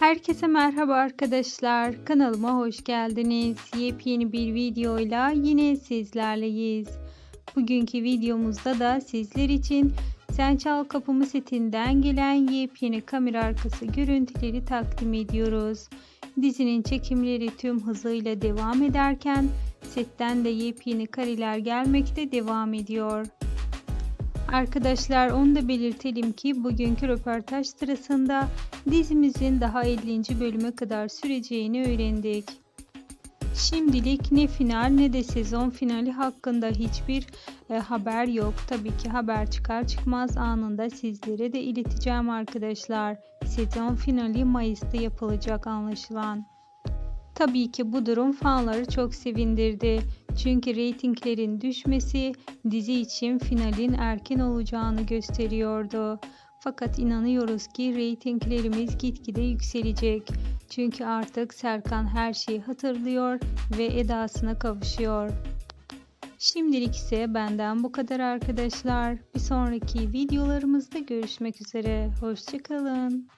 Herkese merhaba arkadaşlar. Kanalıma hoş geldiniz. Yepyeni bir videoyla yine sizlerleyiz. Bugünkü videomuzda da sizler için Sen Kapımı setinden gelen yepyeni kamera arkası görüntüleri takdim ediyoruz. Dizinin çekimleri tüm hızıyla devam ederken setten de yepyeni kareler gelmekte devam ediyor. Arkadaşlar onu da belirtelim ki bugünkü röportaj sırasında dizimizin daha 50. bölüme kadar süreceğini öğrendik. Şimdilik ne final ne de sezon finali hakkında hiçbir e, haber yok. Tabii ki haber çıkar çıkmaz anında sizlere de ileteceğim arkadaşlar. Sezon finali Mayıs'ta yapılacak anlaşılan. Tabii ki bu durum fanları çok sevindirdi. Çünkü reytinglerin düşmesi dizi için finalin erken olacağını gösteriyordu. Fakat inanıyoruz ki reytinglerimiz gitgide yükselecek. Çünkü artık Serkan her şeyi hatırlıyor ve edasına kavuşuyor. Şimdilik ise benden bu kadar arkadaşlar. Bir sonraki videolarımızda görüşmek üzere. Hoşçakalın.